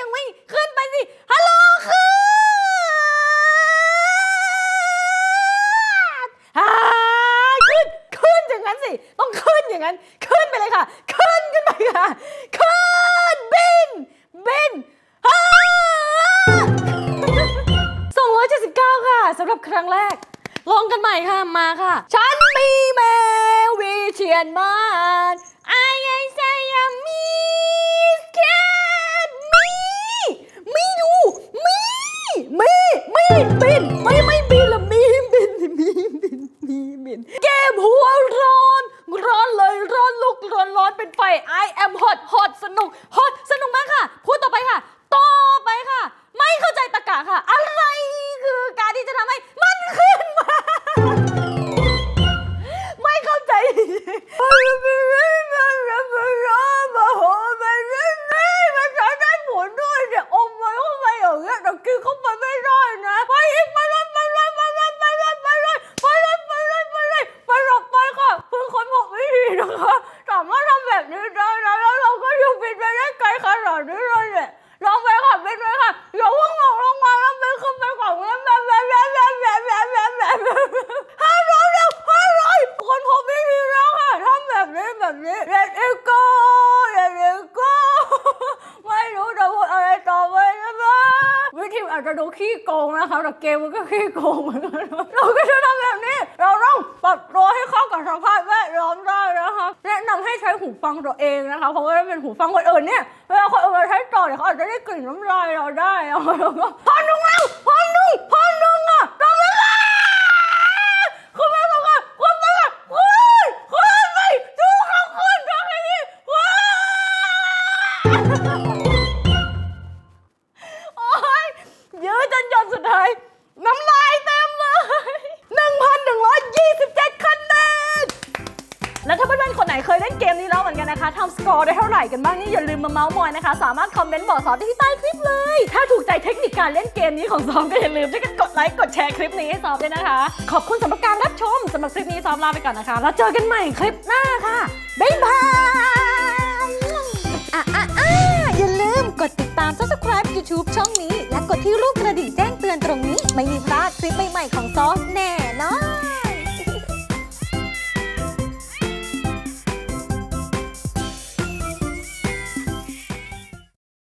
ยังไม่ขึ้นไปสิ ฮัลโหลขึ้นขึ้น ขึ้นอย่างนั้นสิ ต้องขึ้นอย่างนั้น ขึ้นไปเลยค่ะ ขึ้นขึ้นไปค่ะ ขึ้น บิน บินสองร้อยเจ็ดสิบเก้าค่ะสำหรับครั้งแรก ลองกันใหม่ค่ะ มาค่ะ ฉันมีแมววิเชียนมา มีมีบินไม่ไม่บินละมีบินมีบินมีบินเกมหัวร้อน ร้อนเลยร้อนลุกร้อนร้อนเป็นไฟ I am hot hot นี้ได้นะแล้วเราก็อยู่บินไปได้ไกลขนาดนี้เลยเนี่ยลองไปค่ะบินไปค่ะอย่าเพิ่งลงลงมาแล้วบินขึ้นไปก่อนแล้วแบบแบบแบบแบบแบบแบบแบบแบบห้าร้อยแล้วห้าร้อยคนพบวิธีแล้วค่ะทำแบบนี้แบบนี้ let it go let it go ไม่รู้จะพูดอะไรต่อไปนะคะวิธีอาจจะดูขี้โกงนะคะแต่เกมมันก็ขี้โกงเหมือนกันนะเราก็จะทำแบบนี้ เราต้องปรับตัวให้เข้ากับสภาพแวดล้อมได้ แนะนำให้ใช้หูฟังตัวเองนะคะ เพราะว่าถ้าเป็นหูฟังคนอื่นเนี่ยเวลาคนอื่นมาใช้ต่อเนี่ยเขาอาจจะได้กลิ่นน้ำลายเราได้แล้วก็พอนุ่งแล้วพอนุ่งพอนุ่งอะทำแล้วค่ะคุณแม่บอกว่าคุณแม่คุณคุณไปดูเขาคุณทำอนนี้ว้าโอ๊ยยื้อจนหยดสุดท้ายน้ำลายเต็มเลย1,127คะแนนแล้วถ้า ล่นเกมนี้แล้วเหมือนกันนะคะทำสกอร์ได้เท่าไหร่กันบ้างนี่อย่าลืมมาเมาส์มอยนะคะ สามารถคอมเมนต์บอกสอมที่ใต้คลิปเลย ถ้าถูกใจเทคนิคการเล่นเกมนี้ของซอมก็อย่าลืมช่วยกันกดไลค์กดแชร์คลิปนี้ให้ซอมด้วยนะคะ ขอบคุณสำหรับการรับชมสำหรับคลิปนี้ซอมลาไปก่อนนะคะ แล้วเจอกันใหม่คลิปหน้าค่ะบ๊ายบายอะอะอะอย่าลืมกดติดตาม subscribe YouTube ช่องนี้ และกดที่รูปกระดิ่งแจ้งเตือนตรงนี้ ไม่มีพลาดคลิปใหม่ๆของซอม